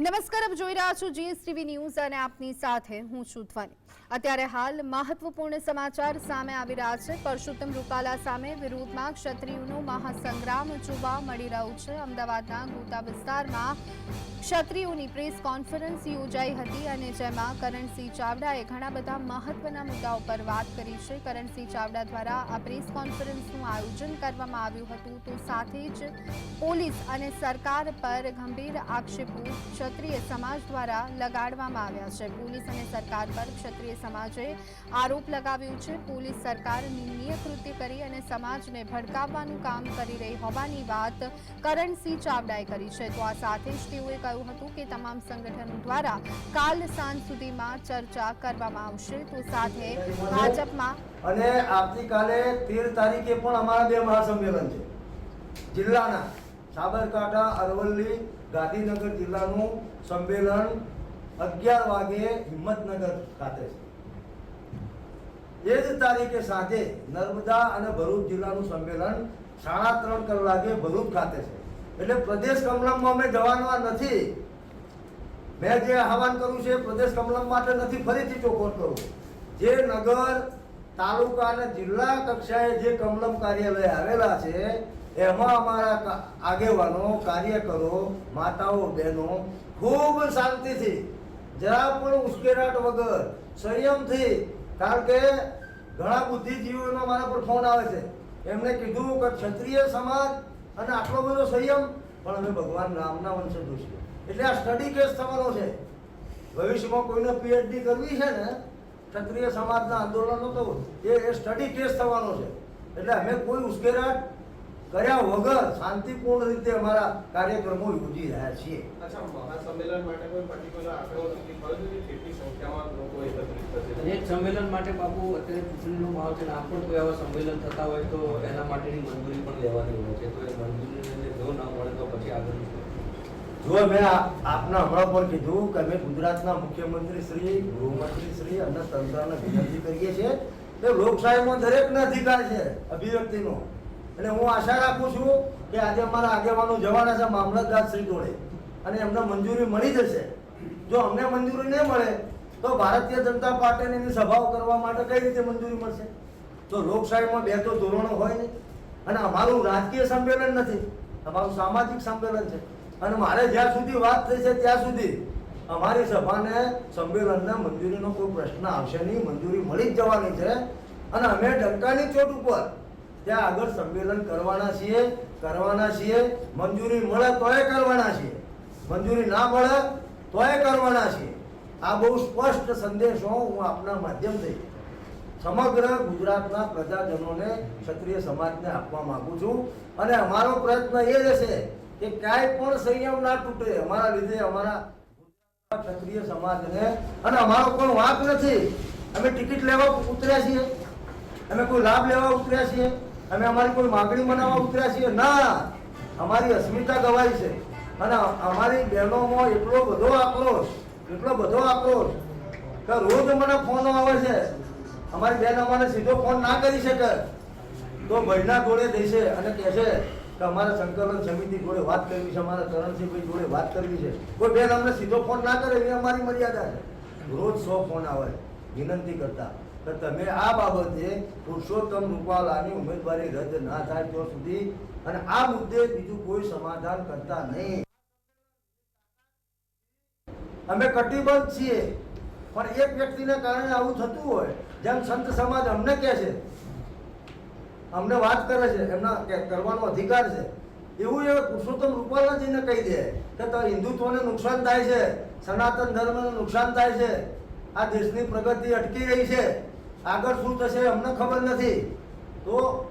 નમસ્કાર, આપ જોઈ રહ્યા છો જીએસટીવી ન્યૂઝ અને આપની સાથે હું છું ધ્વની. અત્યારે હાલ મહત્વપૂર્ણ સમાચાર સામે આવી રહ્યા છે. પરસોત્તમ રૂપાલા સામે વિરોધમાં ક્ષત્રિયોનો મહાસંગ્રામ જોવા મળી રહ્યું છે. અમદાવાદના ગોતા વિસ્તારમાં ક્ષત્રિયોની પ્રેસ કોન્ફરન્સ યોજાઈ હતી અને જેમાં કરણસિંહ ચાવડાએ ઘણા બધા મહત્વના મુદ્દાઓ પર વાત કરી છે. કરણસિંહ ચાવડા દ્વારા આ પ્રેસ કોન્ફરન્સનું આયોજન કરવામાં આવ્યું હતું. તો સાથે જ પોલીસ અને સરકાર પર ગંભીર આક્ષેપો ક્ષત્રિય સમાજ દ્વારા લગાડવામાં આવ્યા છે. પોલીસ અને સરકાર પર ક્ષત્રિય સમાજે આરોપ લગાવ્યો છે. પોલીસ સરકાર નિંદનીય કૃત્ય કરી અને સમાજને ભડકાવવાનું કામ કરી રહી હોવાની વાત કરણસિંહ ચાવડાએ કરી છે. તો આ સાથે જ તેઓએ કહ્યું હતું કે તમામ સંગઠનો દ્વારા કાલ સાંજ સુધીમાં ચર્ચા કરવામાં આવશે. તો સાથે ભાજપમાં અને આવતીકાલે તેર તારીખે પણ અમારા બે મહાસંમેલન છે. જિલ્લાના સાબરકાંઠા, અરવલ્લી, ગાંધીનગર જિલ્લાનું સંમેલન અગિયાર વાગે હિંમતનગર ખાતે છે. એ જ તારીખે સાંજે નર્મદા અને ભરૂચ જિલ્લાનું સંમેલન સાડા ત્રણ કલાકે ભરૂચ ખાતે છે. એટલે પ્રદેશ કમલમમાં અમે જવાના નથી. મેં જે આહવાન કર્યું છે પ્રદેશ કમલમ માટે નથી, ફરીથી ચોખવટ કરું. જે નગર, તાલુકા અને જિલ્લા કક્ષાએ જે કમલમ કાર્યાલય આવેલા છે એમાં અમારા આગેવાનો, કાર્યકરો, માતાઓ, બહેનો ખૂબ શાંતિથી, જરા પણ ઉશ્કેરાટ વગર, સંયમથી, કારણ કે ઘણા બુદ્ધિજીવીઓનો મારા પર ફોન આવે છે. એમણે કીધું કે ક્ષત્રિય સમાજ અને આટલો બધો સંયમ, પણ અમે ભગવાન રામના વંશજો છીએ એટલે આ સ્ટડી કેસ થવાનો છે. ભવિષ્યમાં કોઈને પીએચડી કરવી છે ને, ક્ષત્રિય સમાજના આંદોલનો તો એ સ્ટડી કેસ થવાનો છે. એટલે અમે કોઈ ઉશ્કેરાટ કર્યા વગર શાંતિપૂર્ણ રીતે અમારા કાર્યક્રમો યોજી રહ્યા છીએ. અચ્છા મહાસંમેલન માટે કોઈ પર્ટિક્યુલર આંકડો નક્કી કર્યો છે કેટલી સંખ્યામાં લોકો એકત્રિત અને એક સંમેલન માટે બાપુ અત્યારે ચૂંટણીનો માહોલ છે ને આમ પણ કોઈ આવા સંમેલન થતા હોય તો એના માટેની મંજૂરી પણ લેવાની હોય છે. તો એ મંજૂરીને જો ના મળે તો પછી આગળ જો મેં આપના હમણાં પણ કીધું કે અમે ગુજરાતના મુખ્યમંત્રી શ્રી ગૃહમંત્રી શ્રી અને તંત્રને વિનંતી કરીએ છીએ કે લોકશાહીમાં દરેકને અધિકાર છે અભિવ્યક્તિનો. એટલે હું આશા રાખું છું કે આજે અમારા આગેવાનો જવાના છે મામલતદાર શ્રી જોડે અને એમને મંજૂરી મળી જશે. જો અમને મંજૂરી નહીં મળે, તો ભારતીય જનતા પાર્ટીને એની સભાઓ કરવા માટે કઈ રીતે મંજૂરી મળશે? તો લોકશાહીમાં બે તો ધોરણો હોય નહીં. અને અમારું રાજકીય સંમેલન નથી. અમારું સામાજિક સંમેલન છે. અને મારે જ્યાં સુધી વાત થઈ છે ત્યાં સુધી અમારી સભાને સંમેલનને મંજૂરીનો કોઈ પ્રશ્ન આવશે નહીં. મંજૂરી મળી જ જવાની છે. અને અમે ડંકાની ચોટ ઉપર ત્યાં આગળ સંમેલન કરવાના છીએ કરવાના છીએ. મંજૂરી મળે તોય કરવાના છીએ. મંજૂરી ના મળે તોય કરવાના છીએ. આ બહુ સ્પષ્ટ સંદેશો હું આપના માધ્યમથી સમગ્ર ગુજરાતના પ્રજાજનોને ક્ષત્રિય સમાજને આપવા માગું છું. અને અમારો પ્રયત્ન એ રહેશે કે ક્યાંય પણ સંયમ ના તૂટે અમારા લીધે અમારા ક્ષત્રિય સમાજને. અને અમારો કોઈ વાંક નથી. અમે ટિકિટ લેવા ઉતર્યા છીએ. અમે કોઈ લાભ લેવા ઉતર્યા છીએ. અમે અમારી કોઈ માગણી મનાવવા ઉતર્યા છીએ? ના. અમારી અસ્મિતા ગવાઈ છે. અને અમારી બહેનોમાં એટલો બધો આક્રોશ, એટલો બધો આક્રોશ કે રોજ મને ફોન આવે છે. અમારી બેન અમારે સીધો ફોન ના કરી શકે. તો ભાઈના જોડે દેશે અને કહેશે કે અમારે સંકલન સમિતિ જોડે વાત કરવી છે, અમારા કરણસિંહભાઈ જોડે વાત કરવી છે. કોઈ બેન અમને સીધો ફોન ના કરે એ અમારી મર્યાદા છે. રોજ સો ફોન આવે. વિનંતી કરતા. કે તમે આ બાબતે પુરુષોત્તમ રૂપાલાની ઉમેદવારી રદ ના થાય ત્યાં સુધી અને આ મુદ્દે બીજું કોઈ સમાધાન કરતા નહીં. અમે કટિબદ્ધ છીએ, પણ એક વ્યક્તિને કારણે આવું થતું હોય, જેમ સંત સમાજ અમને કહે છે, અમને વાત કરે છે, એમના કરવાનો અધિકાર છે, એવું એ પુરુષોત્તમ રૂપાલાજીને કહી દે કે તો હિન્દુત્વને નુકસાન થાય છે, સનાતન ધર્મને નુકસાન થાય છે, આ દેશની પ્રગતિ અટકી રહી છે. આગળ શું થશે અમને ખબર નથી. તો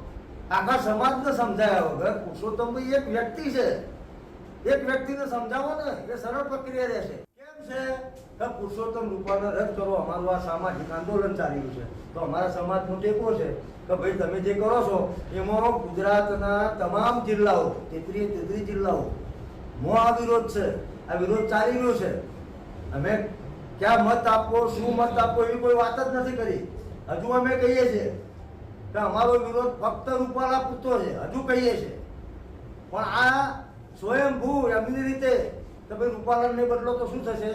આખા સમાજને સમજાયા વગર પુરુષોત્તમભાઈ એક વ્યક્તિ છે. એક વ્યક્તિને સમજાવો ને, એ સરળ પ્રક્રિયા રહેશે. કેમ છે? કે પુરુષોત્તમ રૂપાને રદ કરો. અમારું આ સામાજિક આંદોલન ચાલી રહ્યું છે. તો અમારા સમાજનો ટેકો છે કે ભાઈ તમે જે કરો છો, એમાં ગુજરાતના તમામ જિલ્લાઓ તેત્રીસ તેત્રીસ જિલ્લાઓ, મો આ વિરોધ છે. આ વિરોધ ચાલી રહ્યો છે. અમે ક્યાં મત આપવો શું મત આપવો એવી કોઈ વાત જ નથી કરી. હજુ અમે કહીએ છીએ કે અમારો વિરોધ ફક્ત રૂપાલા પૂરતો છે, હજુ કહીએ છીએ. પણ આ સ્વયંભૂ એમની રીતે ભાઈ રૂપાલાને બદલો તો શું થશે?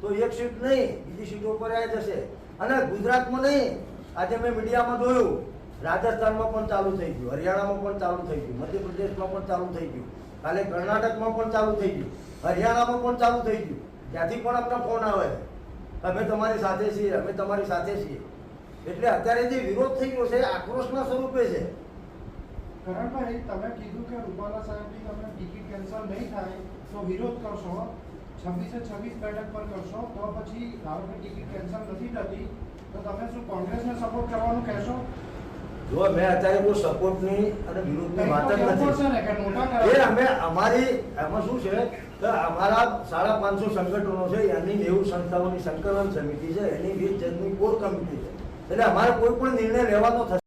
તો એક સીટ નહીં, બીજી સીટો પર આવી જશે. અને ગુજરાતમાં નહીં, આજે મેં મીડિયામાં જોયું, રાજસ્થાનમાં પણ ચાલુ થઈ ગયું, હરિયાણામાં પણ ચાલુ થઈ ગયું, મધ્યપ્રદેશમાં પણ ચાલુ થઈ ગયું, કાલે કર્ણાટકમાં પણ ચાલુ થઈ ગયું, હરિયાણામાં પણ ચાલુ થઈ ગયું. ત્યાંથી પણ અમને ફોન આવે, અમે તમારી સાથે છીએ, અમે તમારી સાથે છીએ. એટલે અત્યારે જે વિરોધ થઈ ગયો છે આક્રોશના સ્વરૂપે છે. કરણભાઈ તમે કીધું કે રૂપાલા સાહેબની તમે ટિકિટ કેન્સલ નહીં થાય તો વિરોધ કરશો છવ્વીસે છવ્વીસ બેઠક પર કરશો તો પછી ધારો કે ટિકિટ કેન્સલ નથી થતી તો તમે શું કોંગ્રેસને સપોર્ટ કરવાનું કહેશો? જો મેં અત્યારે કોઈ સપોર્ટની અને વિરોધની વાત જ નથી. એ અમે અમારી એમાં શું છે કે અમારા સાડા પાંચસો સંગઠનો છે એની નેવું સંસ્થાઓની સંકલન સમિતિ છે એની વીસ જણની કોર કમિટી છે. એટલે અમારે કોઈ પણ નિર્ણય લેવાનો થશે.